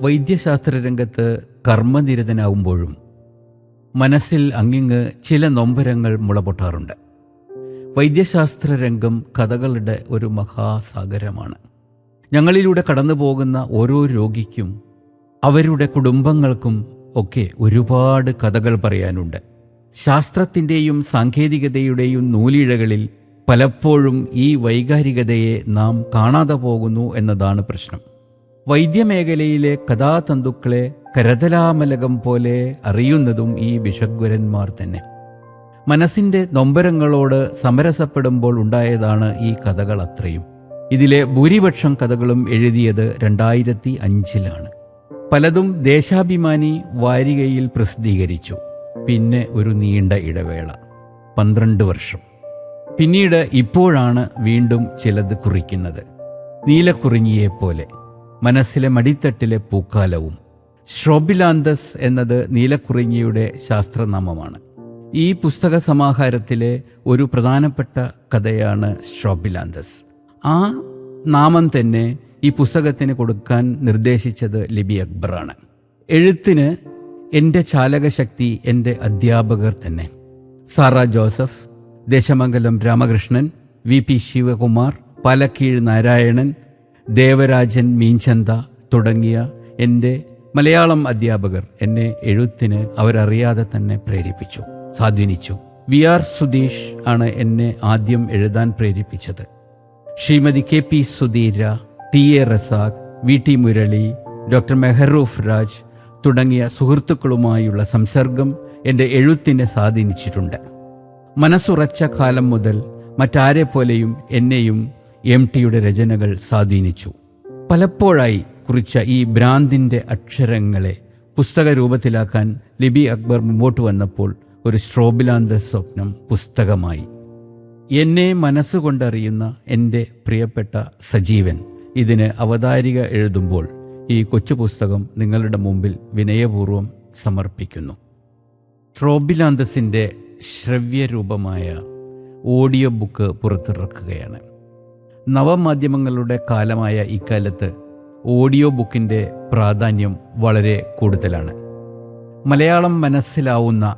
വൈദ്യശാസ്ത്ര രംഗത്ത് കർമ്മനിരതനാവുമ്പോഴും മനസ്സിൽ അങ്ങിങ്ങ് ചില നൊമ്പരങ്ങൾ മുളപൊട്ടാറുണ്ട്. വൈദ്യശാസ്ത്ര രംഗം കഥകളുടെ ഒരു മഹാസാഗരമാണ്. ഞങ്ങളിലൂടെ കടന്നു പോകുന്ന ഓരോ രോഗിക്കും അവരുടെ കുടുംബങ്ങൾക്കും ഒക്കെ ഒരുപാട് കഥകൾ പറയാനുണ്ട്. ശാസ്ത്രത്തിന്റെയും സാങ്കേതികതയുടെയും നൂലിഴകളിൽ പലപ്പോഴും ഈ വൈകാരികതയെ നാം കാണാതെ പോകുന്നു എന്നതാണ് പ്രശ്നം. വൈദ്യമേഖലയിലെ കഥാതന്തുക്കളെ കരതലാമലകം പോലെ അറിയുന്നതും ഈ വിഷഗ്വരന്മാർ തന്നെ. മനസ്സിന്റെ നൊമ്പരങ്ങളോട് സമരസപ്പെടുമ്പോൾ ഉണ്ടായതാണ് ഈ കഥകൾ അത്രയും. ഇതിലെ ഭൂരിപക്ഷം കഥകളും എഴുതിയത് രണ്ടായിരത്തി അഞ്ചിലാണ് പലതും ദേശാഭിമാനി വാരികയിൽ പ്രസിദ്ധീകരിച്ചു. പിന്നെ ഒരു നീണ്ട ഇടവേള. പന്ത്രണ്ട് വർഷം. പിന്നീട് ഇപ്പോഴാണ് വീണ്ടും ചിലത് കുറിക്കുന്നത്. നീലക്കുറിഞ്ഞിയെപ്പോലെ. മനസ്സിലെ മടിത്തട്ടിലെ പൂക്കാലവും. ശ്രോബിലാന്തസ് എന്നത് നീലക്കുറിഞ്ഞിയുടെ ശാസ്ത്രനാമമാണ്. ഈ പുസ്തക സമാഹാരത്തിലെ ഒരു പ്രധാനപ്പെട്ട കഥയാണ് ശ്രോബിലാന്തസ് ആ നാമം തന്നെ ഈ പുസ്തകത്തിന് കൊടുക്കാൻ നിർദ്ദേശിച്ചത് ലിബി അക്ബറാണ്. എഴുത്തിന് എന്റെ ചാലകശക്തി എന്റെ അധ്യാപകർ തന്നെ. Sara Joseph Desamangalam Ramakrishnan V P Sivakumar Palakkeezh Narayanan Devarajan Meenchantha തുടങ്ങിയ എന്റെ മലയാളം അധ്യാപകർ എന്നെ എഴുത്തിന് അവരറിയാതെ തന്നെ പ്രേരിപ്പിച്ചു സ്വാധീനിച്ചു. വി ആർ സുധീഷ് ആണ് എന്നെ ആദ്യം എഴുതാൻ പ്രേരിപ്പിച്ചത്. Shrimati K P Sudheera T A Razak V T Murali doctor Mehroof Raj തുടങ്ങിയ സുഹൃത്തുക്കളുമായുള്ള സംസർഗം എന്റെ എഴുത്തിനെ സ്വാധീനിച്ചിട്ടുണ്ട്. മനസ്സുറച്ച കാലം മുതൽ മറ്റാരെ പോലെയും എന്നെയും എം ടിയുടെ രചനകൾ സ്വാധീനിച്ചു. പലപ്പോഴായി കുറിച്ച ഈ ഭ്രാന്തിന്റെ അക്ഷരങ്ങളെ പുസ്തക രൂപത്തിലാക്കാൻ ലിബി അക്ബർ മുമ്പോട്ട് വന്നപ്പോൾ ഒരു ശ്രോഭിലാന്ത സ്വപ്നം പുസ്തകമായി. എന്നെ മനസ്സുകൊണ്ടറിയുന്ന എന്റെ പ്രിയപ്പെട്ട സജീവൻ ഇതിന് അവതാരിക എഴുതുമ്പോൾ ഈ കൊച്ചു പുസ്തകം നിങ്ങളുടെ മുമ്പിൽ വിനയപൂർവം സമർപ്പിക്കുന്നു. ട്രോബിലാന്തസിന്റെ ശ്രവ്യരൂപമായ ഓഡിയോ ബുക്ക് പുറത്തിറക്കുകയാണ്. നവമാധ്യമങ്ങളുടെ കാലമായ ഇക്കാലത്ത് ഓഡിയോ ബുക്കിന്റെ പ്രാധാന്യം വളരെ കൂടുതലാണ്. മലയാളം മനസ്സിലാവുന്ന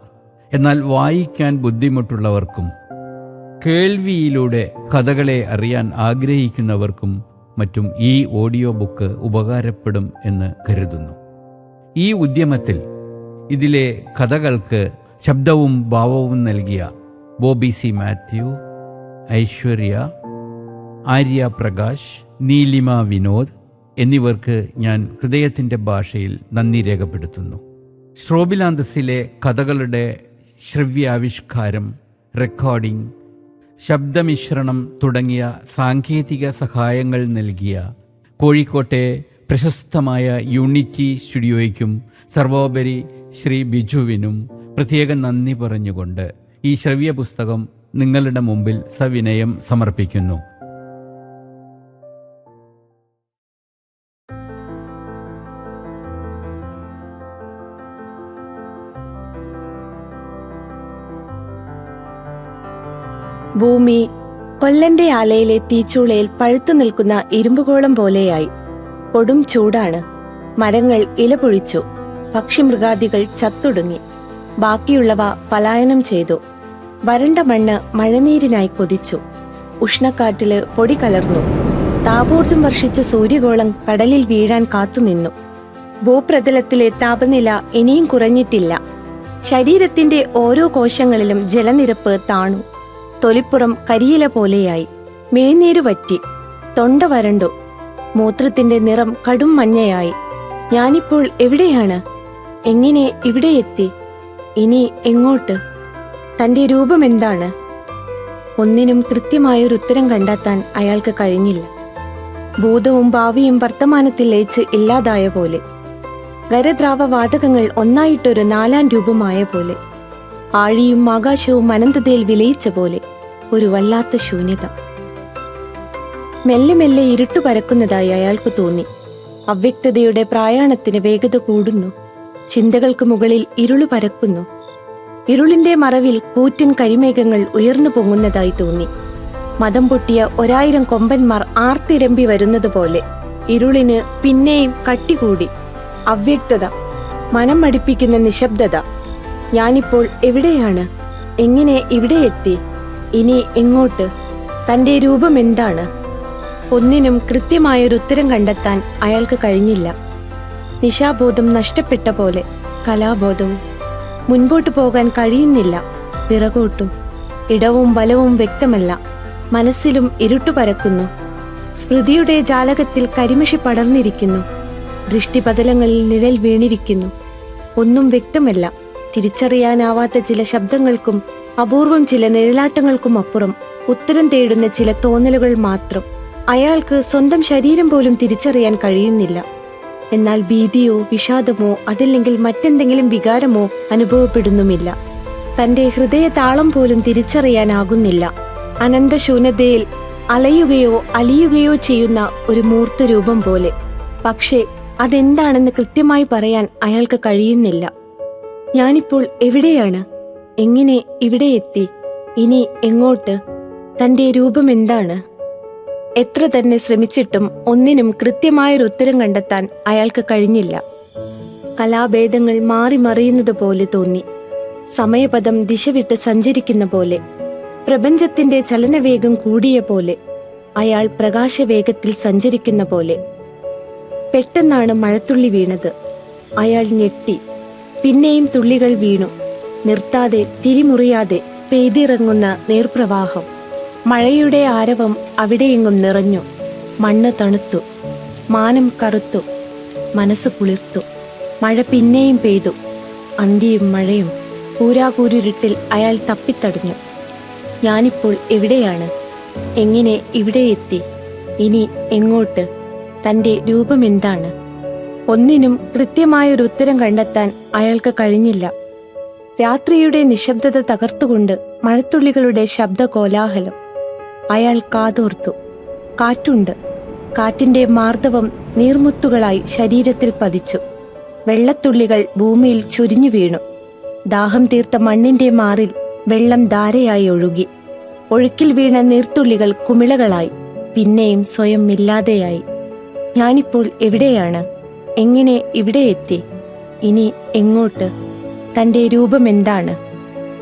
എന്നാൽ വായിക്കാൻ ബുദ്ധിമുട്ടുള്ളവർക്കും കേൾവിയിലൂടെ കഥകളെ അറിയാൻ ആഗ്രഹിക്കുന്നവർക്കും മറ്റും ഈ ഓഡിയോ ബുക്ക് ഉപകാരപ്പെടും എന്ന് കരുതുന്നു. ഈ ഉദ്യമത്തിൽ ഇതിലെ കഥകൾക്ക് ശബ്ദവും ഭാവവും നൽകിയ ബോബി സി മാത്യു ഐശ്വര്യ ആര്യ പ്രകാശ് നീലിമ വിനോദ് എന്നിവർക്ക് ഞാൻ ഹൃദയത്തിന്റെ ഭാഷയിൽ നന്ദി രേഖപ്പെടുത്തുന്നു. ശ്രോബിലാന്തസിലെ കഥകളുടെ ശ്രവ്യാവിഷ്കാരം റെക്കോർഡിംഗ് ശബ്ദമിശ്രണം തുടങ്ങിയ സാങ്കേതിക സഹായങ്ങൾ നൽകിയ കോഴിക്കോട്ടെ പ്രശസ്തമായ യൂണിറ്റി സ്റ്റുഡിയോയ്ക്കും സർവോപരി ശ്രീ ബിജുവിനും പ്രത്യേകം നന്ദി പറഞ്ഞുകൊണ്ട് ഈ ശ്രവ്യ പുസ്തകം നിങ്ങളുടെ മുമ്പിൽ സവിനയം സമർപ്പിക്കുന്നു. ഭൂമി കൊല്ലന്റെ ആലയിലെ തീച്ചൂളയിൽ പഴുത്തു നിൽക്കുന്ന ഇരുമ്പുകോളം പോലെയായി. കൊടും ചൂടാണ്. മരങ്ങൾ ഇലപൊഴിച്ചു പക്ഷിമൃഗാദികൾ ചത്തൊടുങ്ങി. ബാക്കിയുള്ളവ പലായനം ചെയ്തു. വരണ്ട മണ്ണ് മഴനീരിനായി കൊതിച്ചു. ഉഷ്ണക്കാറ്റിൽ പൊടി കലർന്നു. താപോർജം വർഷിച്ച സൂര്യഗോളം കടലിൽ വീഴാൻ കാത്തുനിന്നു ഭൂപ്രതലത്തിലെ താപനില ഇനിയും കുറഞ്ഞിട്ടില്ല. ശരീരത്തിന്റെ ഓരോ കോശങ്ങളിലും ജലനിരപ്പ് താണു. തൊലിപ്പുറം കരിയില പോലെയായി. മേനീര് വറ്റി. തൊണ്ട വരണ്ടു. മൂത്രത്തിന്റെ നിറം കടും മഞ്ഞയായി. ഞാനിപ്പോൾ എവിടെയാണ്? എങ്ങനെ ഇവിടെ എത്തി? ഇനി എങ്ങോട്ട്? തന്റെ രൂപം എന്താണ്? ഒന്നിനും കൃത്യമായൊരു ഉത്തരം കണ്ടെത്താൻ അയാൾക്ക് കഴിഞ്ഞില്ല. ഭൂതവും ഭാവിയും വർത്തമാനത്തിൽ ലയിച്ച് ഇല്ലാതായ പോലെ. ഗരദ്രാവ വാതകങ്ങൾ ഒന്നായിട്ടൊരു നാലാം രൂപമായ പോലെ. ആഴിയും ആകാശവും അനന്തതയിൽ വിലയിച്ച പോലെ. ഒരു വല്ലാത്ത ശൂന്യത. മെല്ലെ മെല്ലെ ഇരുട്ടു പരക്കുന്നതായി അയാൾക്ക് തോന്നി. അവ്യക്തതയുടെ പ്രായാണത്തിന് വേഗത കൂടുന്നു. ചിന്തകൾക്ക് മുകളിൽ ഇരുളു പരക്കുന്നു. ഇരുളിന്റെ മറവിൽ കൂറ്റൻ കരിമേഘങ്ങൾ ഉയർന്നു പൊങ്ങുന്നതായി തോന്നി. മതം പൊട്ടിയ ഒരായിരം കൊമ്പന്മാർ ആർത്തിരമ്പി വരുന്നതുപോലെ ഇരുളിന് പിന്നെയും കട്ടികൂടി. അവ്യക്തത മനം മടിപ്പിക്കുന്ന നിശബ്ദത. ഞാനിപ്പോൾ എവിടെയാണ്? എങ്ങനെ ഇവിടെ എത്തി? ഇനി എങ്ങോട്ട് തന്റെ രൂപം എന്താണ്? ഒന്നിനും കൃത്യമായൊരു ഉത്തരം കണ്ടെത്താൻ അയാൾക്ക് കഴിഞ്ഞില്ല. നിശാബോധം നഷ്ടപ്പെട്ട പോലെ കലാബോധവും മുൻപോട്ട് പോകാൻ കഴിയുന്നില്ല. പിറകോട്ടും ഇടവും ബലവും വ്യക്തമല്ല. മനസ്സിലും ഇരുട്ടു പരക്കുന്നു. സ്മൃതിയുടെ ജാലകത്തിൽ കരിമഷി പടർന്നിരിക്കുന്നു. ദൃഷ്ടിപതലങ്ങളിൽ നിഴൽ വീണിരിക്കുന്നു. ഒന്നും വ്യക്തമല്ല. തിരിച്ചറിയാനാവാത്ത ചില ശബ്ദങ്ങൾക്കും അപൂർവം ചില നിഴലാട്ടങ്ങൾക്കും അപ്പുറം ഉത്തരം തേടുന്ന ചില തോന്നലുകൾ മാത്രം അയാൾക്ക് സ്വന്തം ശരീരം പോലും തിരിച്ചറിയാൻ കഴിയുന്നില്ല. എന്നാൽ ഭീതിയോ വിഷാദമോ അതല്ലെങ്കിൽ മറ്റെന്തെങ്കിലും വികാരമോ അനുഭവപ്പെടുന്നുമില്ല. തന്റെ ഹൃദയ താളം പോലും തിരിച്ചറിയാനാകുന്നില്ല. അനന്തശൂന്യതയിൽ അലയുകയോ അലിയുകയോ ചെയ്യുന്ന ഒരു മൂർത്ത രൂപം പോലെ. പക്ഷേ അതെന്താണെന്ന് കൃത്യമായി പറയാൻ അയാൾക്ക് കഴിയുന്നില്ല. ഞാനിപ്പോൾ എവിടെയാണ്? എങ്ങനെ ഇവിടെ എത്തി? ഇനി എങ്ങോട്ട്? തന്റെ രൂപം എന്താണ്? എത്ര തന്നെ ശ്രമിച്ചിട്ടും ഒന്നിനും കൃത്യമായൊരു ഉത്തരം കണ്ടെത്താൻ അയാൾക്ക് കഴിഞ്ഞില്ല. കലാഭേദങ്ങൾ മാറി മറിയുന്നത് പോലെ തോന്നി. സമയപദം ദിശ വിട്ട് സഞ്ചരിക്കുന്ന പോലെ. പ്രപഞ്ചത്തിന്റെ ചലനവേഗം കൂടിയ പോലെ. അയാൾ പ്രകാശവേഗത്തിൽ സഞ്ചരിക്കുന്ന പോലെ. പെട്ടെന്നാണ് മഴത്തുള്ളി വീണത്. അയാൾ ഞെട്ടി. പിന്നെയും തുള്ളികൾ വീണു. നിർത്താതെ തിരിമുറിയാതെ പെയ്തിറങ്ങുന്ന നേർപ്രവാഹം. മഴയുടെ ആരവം അവിടെയെങ്ങും നിറഞ്ഞു. മണ്ണ് തണുത്തു. മാനം കറുത്തു. മനസ്സ് കുളിർത്തു. മഴ പിന്നെയും പെയ്തു. അന്തിയും മഴയും കൂരാകൂരിരുട്ടിൽ അയാൾ തപ്പിത്തടഞ്ഞു. ഞാനിപ്പോൾ എവിടെയാണ്? എങ്ങനെ ഇവിടെ എത്തി? ഇനി എങ്ങോട്ട്? തന്റെ രൂപം എന്താണ് ഒന്നിനും കൃത്യമായൊരു ഉത്തരം കണ്ടെത്താൻ അയാൾക്ക് കഴിഞ്ഞില്ല. രാത്രിയുടെ നിശബ്ദത തകർത്തുകൊണ്ട് മഴത്തുള്ളികളുടെ ശബ്ദ കോലാഹലം അയാൾ കാതോർത്തു. കാറ്റുണ്ട്. കാറ്റിന്റെ മാർദ്ദവം നീർമുത്തുകളായി ശരീരത്തിൽ പതിച്ചു. വെള്ളത്തുള്ളികൾ ഭൂമിയിൽ ചൊരിഞ്ഞു വീണു. ദാഹം തീർത്ത മണ്ണിന്റെ മാറിൽ വെള്ളം ധാരയായി ഒഴുകി. ഒഴുക്കിൽ വീണ നീർത്തുള്ളികൾ കുമിളകളായി പിന്നെയും സ്വയം ഇല്ലാതെയായി ഞാനിപ്പോൾ എവിടെയാണ്? എങ്ങനെ ഇവിടെ എത്തി? ഇനി എങ്ങോട്ട്? തന്റെ രൂപം എന്താണ്?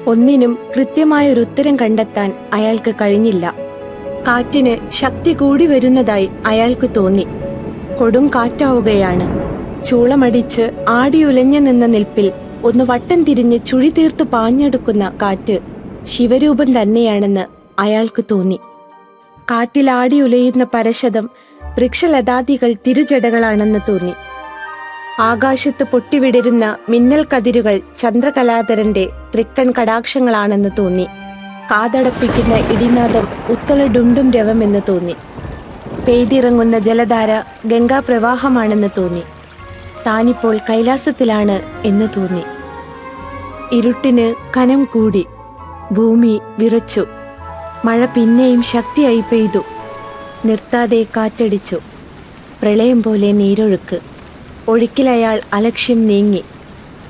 ഒന്നിനും കൃത്യമായ ഒരു ഉത്തരം കണ്ടെത്താൻ അയാൾക്ക് കഴിഞ്ഞില്ല. കാറ്റിന് ശക്തി കൂടി വരുന്നതായി അയാൾക്ക് തോന്നി. കൊടും കാറ്റാവുകയാണ്. ചൂളമടിച്ച് ആടിയുലഞ്ഞു നിന്ന നിൽപ്പിൽ ഒന്ന് വട്ടം തിരിഞ്ഞ് ചുഴി തീർത്ത് പാഞ്ഞെടുക്കുന്ന കാറ്റ് ശിവരൂപം തന്നെയാണെന്ന് അയാൾക്ക് തോന്നി. കാറ്റിൽ പരശതം വൃക്ഷലതാദികൾ തിരുജടകളാണെന്ന് തോന്നി. ആകാശത്ത് പൊട്ടിവിടരുന്ന മിന്നൽ കതിരുകൾ ചന്ദ്രകലാധരന്റെ തൃക്കൺ കടാക്ഷങ്ങളാണെന്ന് തോന്നി. കാതടപ്പിക്കുന്ന ഇടിനാദം ഉത്തല ഡുണ്ടും രവമെന്ന് തോന്നി. പെയ്തിറങ്ങുന്ന ജലധാര ഗംഗാപ്രവാഹമാണെന്ന് തോന്നി. താനിപ്പോൾ കൈലാസത്തിലാണ് എന്ന് തോന്നി. ഇരുട്ടിന് കനം കൂടി. ഭൂമി വിറച്ചു. മഴ പിന്നെയും ശക്തിയായി പെയ്തു. നിർത്താതെ കാറ്റടിച്ചു. പ്രളയം പോലെ നീരൊഴുക്ക്. ഒഴുക്കിലയാൾ അലക്ഷ്യം നീങ്ങി.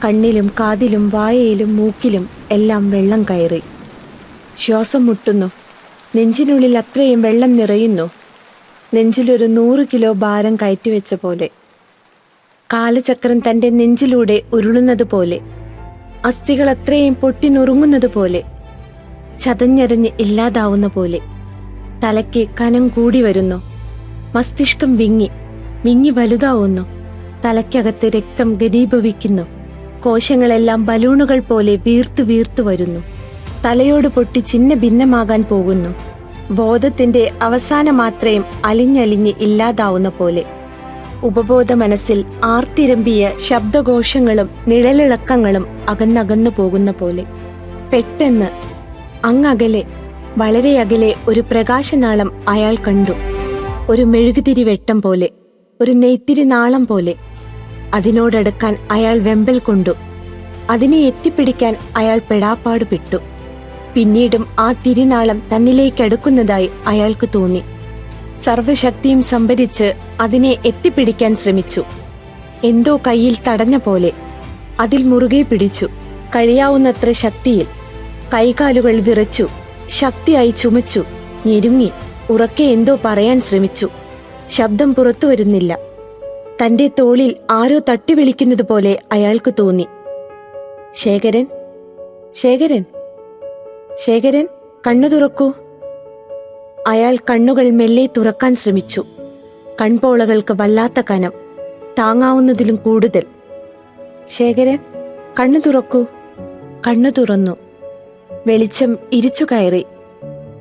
കണ്ണിലും കാതിലും വായയിലും മൂക്കിലും എല്ലാം വെള്ളം കയറി. ശ്വാസം മുട്ടുന്നു. നെഞ്ചിനുള്ളിൽ അത്രയും വെള്ളം നിറയുന്നു. നെഞ്ചിലൊരു നൂറ് കിലോ ഭാരം കയറ്റിവെച്ച പോലെ. കാലചക്രം തന്റെ നെഞ്ചിലൂടെ ഉരുളുന്നത് പോലെ. അസ്ഥികൾ അത്രയും പൊട്ടി നുറുങ്ങുന്നത് പോലെ. ചതഞ്ഞരഞ്ഞ് ഇല്ലാതാവുന്ന പോലെ. തലയ്ക്ക് കനം കൂടി വരുന്നു. മസ്തിഷ്കം വിങ്ങി വിങ്ങി വലുതാവുന്നു. തലയ്ക്കകത്ത് രക്തം ഘനീഭവിക്കുന്നു. കോശങ്ങളെല്ലാം ബലൂണുകൾ പോലെ വീർത്തു വീർത്തു വരുന്നു. തലയോട് പൊട്ടി ചിന്ന ഭിന്നമാകാൻ പോകുന്നു. ബോധത്തിന്റെ അവസാന മാത്രയും അലിഞ്ഞലിഞ്ഞ് ഇല്ലാതാവുന്ന പോലെ. ഉപബോധ മനസ്സിൽ ആർത്തിരമ്പിയ ശബ്ദഘോഷങ്ങളും നിഴലിളക്കങ്ങളും അകന്നകന്നു പോകുന്ന പോലെ. പെട്ടെന്ന് അങ്ങകലെ വളരെ അകലെ ഒരു പ്രകാശനാളം അയാൾ കണ്ടു. ഒരു മെഴുകുതിരി വെട്ടം പോലെ ഒരു നെയ്ത്തിരി നാളം പോലെ. അതിനോടടുക്കാൻ അയാൾ വെമ്പൽ കൊണ്ടു. അതിനെ എത്തിപ്പിടിക്കാൻ അയാൾ പെടാപ്പാട് പെട്ടു പിന്നീടും ആ തിരിനാളം തന്നിലേക്കടുക്കുന്നതായി അയാൾക്ക് തോന്നി. സർവശക്തിയും സംഭരിച്ച് അതിനെ എത്തിപ്പിടിക്കാൻ ശ്രമിച്ചു. എന്തോ കയ്യിൽ തടഞ്ഞ പോലെ. അതിൽ മുറുകെ പിടിച്ചു. കഴിയാവുന്നത്ര ശക്തിയിൽ. കൈകാലുകൾ വിറച്ചു. ശക്തിയായി ചുമച്ചു. ഞെരുങ്ങി. ഉറക്കെ എന്തോ പറയാൻ ശ്രമിച്ചു. ശബ്ദം പുറത്തു വരുന്നില്ല. തന്റെ തോളിൽ ആരോ തട്ടി വിളിക്കുന്നത് പോലെ അയാൾക്ക് തോന്നി. ശേഖരൻ ശേഖരൻ ശേഖരൻ കണ്ണു തുറക്കൂ. അയാൾ കണ്ണുകൾ മെല്ലെ തുറക്കാൻ ശ്രമിച്ചു. കൺപോളകൾക്ക് വല്ലാത്ത കനം താങ്ങാവുന്നതിലും കൂടുതൽ. ശേഖരൻ കണ്ണു തുറക്കൂ. കണ്ണു തുറന്നു. വെളിച്ചം ഇരിച്ചു കയറി.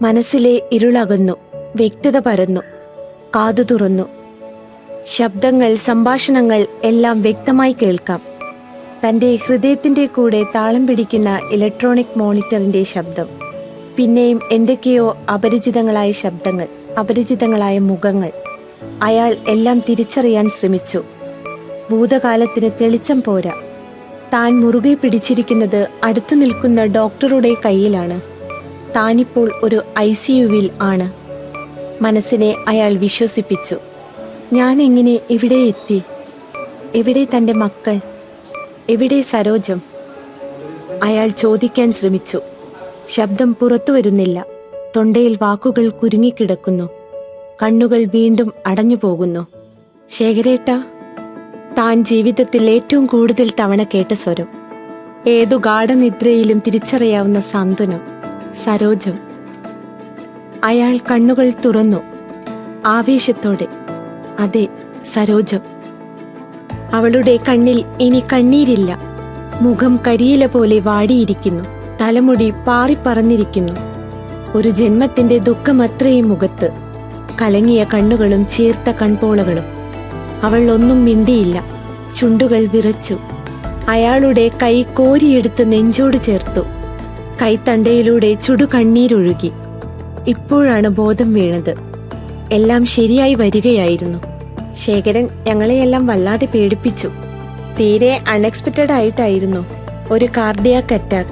മനസ്സിലെ ഇരുളകന്നു. വ്യക്തത പരന്നു. കാതു തുറന്നു. ശബ്ദങ്ങൾ സംഭാഷണങ്ങൾ എല്ലാം വ്യക്തമായി കേൾക്കാം. തന്റെ ഹൃദയത്തിന്റെ കൂടെ താളം പിടിക്കുന്ന ഇലക്ട്രോണിക് മോണിറ്ററിന്റെ ശബ്ദം പിന്നെയും എന്തൊക്കെയോ അപരിചിതങ്ങളായ ശബ്ദങ്ങൾ അപരിചിതങ്ങളായ മുഖങ്ങൾ. അയാൾ എല്ലാം തിരിച്ചറിയാൻ ശ്രമിച്ചു. ഭൂതകാലത്തിന് തെളിച്ചം പോരാ. താൻ മുറുകെ പിടിച്ചിരിക്കുന്നത് അടുത്തു നിൽക്കുന്ന ഡോക്ടറുടെ കയ്യിലാണ്. താനിപ്പോൾ ഒരു ഐ സിയുവിൽ ആണ്. മനസ്സിനെ അയാൾ വിശ്വസിപ്പിച്ചു. ഞാൻ എങ്ങനെ ഇവിടെ എത്തി? എവിടെ തന്റെ മക്കൾ എവിടെ സരോജം. അയാൾ ചോദിക്കാൻ ശ്രമിച്ചു. ശബ്ദം പുറത്തു വരുന്നില്ല. തൊണ്ടയിൽ വാക്കുകൾ കുരുങ്ങിക്കിടക്കുന്നു. കണ്ണുകൾ വീണ്ടും അടഞ്ഞു പോകുന്നു ശേഖരേട്ട താൻ ജീവിതത്തിൽ ഏറ്റവും കൂടുതൽ തവണ കേട്ട സ്വരം. ഏതു ഗാഠനിദ്രയിലും തിരിച്ചറിയാവുന്ന സാന്ത്വനം സരോജം. അയാൾ കണ്ണുകൾ തുറന്നു ആവേശത്തോടെ. അതെ സരോജം. അവളുടെ കണ്ണിൽ ഇനി കണ്ണീരില്ല. മുഖം കരിയില പോലെ വാടിയിരിക്കുന്നു. തലമുടി പാറിപ്പറന്നിരിക്കുന്നു. ഒരു ജന്മത്തിന്റെ ദുഃഖമത്രയും മുഖത്ത്. കലങ്ങിയ കണ്ണുകളും ചീർത്ത കൺപോളകളും. അവൾ ഒന്നും മിണ്ടിയില്ല. ചുണ്ടുകൾ വിറച്ചു. അയാളുടെ കൈ കോരിയെടുത്ത് നെഞ്ചോട് ചേർത്തു. കൈത്തണ്ടയിലൂടെ ചുടുകണ്ണീരൊഴുകി. ഇപ്പോഴാണ് ബോധം വീണത്. എല്ലാം ശരിയായി വരികയായിരുന്നു. ശേഖരൻ ഞങ്ങളെയെല്ലാം വല്ലാതെ പേടിപ്പിച്ചു. തീരെ അൺഎക്സ്പെക്റ്റഡ് ആയിട്ടായിരുന്നു ഒരു കാർഡിയാക് അറ്റാക്ക്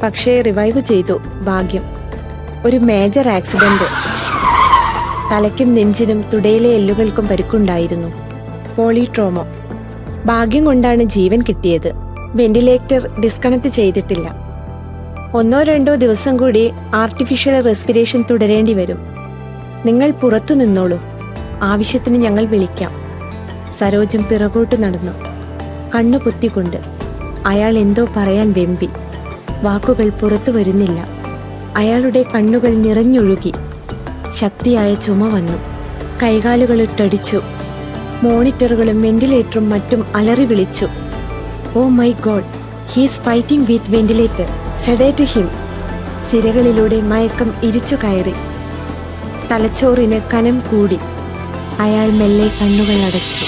പക്ഷേ റിവൈവ് ചെയ്തു ഭാഗ്യം. ഒരു മേജർ ആക്സിഡന്റ് തലയ്ക്കും നെഞ്ചിനും തുടയിലെ എല്ലുകൾക്കും പരിക്കുണ്ടായിരുന്നു. പോളിട്രോമോ ഭാഗ്യം കൊണ്ടാണ് ജീവൻ കിട്ടിയത്. വെന്റിലേറ്റർ ഡിസ്കണക്ട് ചെയ്തിട്ടില്ല. ഒന്നോ രണ്ടോ ദിവസം കൂടി ആർട്ടിഫിഷ്യൽ റെസ്പിറേഷൻ തുടരേണ്ടി വരും. നിങ്ങൾ പുറത്തു നിന്നോളൂ. ആവശ്യത്തിന് ഞങ്ങൾ വിളിക്കാം. സരോജം പിറകോട്ട് നടന്നു. കണ്ണു പൊത്തിക്കൊണ്ട് അയാൾ എന്തോ പറയാൻ വെമ്പി. വാക്കുകൾ പുറത്തു വരുന്നില്ല. അയാളുടെ കണ്ണുകൾ നിറഞ്ഞൊഴുകി. ശക്തിയായ ചുമ വന്നു. കൈകാലുകൾ ഇട്ടടിച്ചു മോണിറ്ററുകളും വെന്റിലേറ്ററും മറ്റും അലറി വിളിച്ചു. ഓ my god he's fighting with ventilator. Sedate him. സിരകളിലൂടെ മയക്കം ഇരിച്ചു കയറി. തലച്ചോറിന് കനം കൂടി. അയാൾ മെല്ലെ കണ്ണുകൾ അടച്ചു.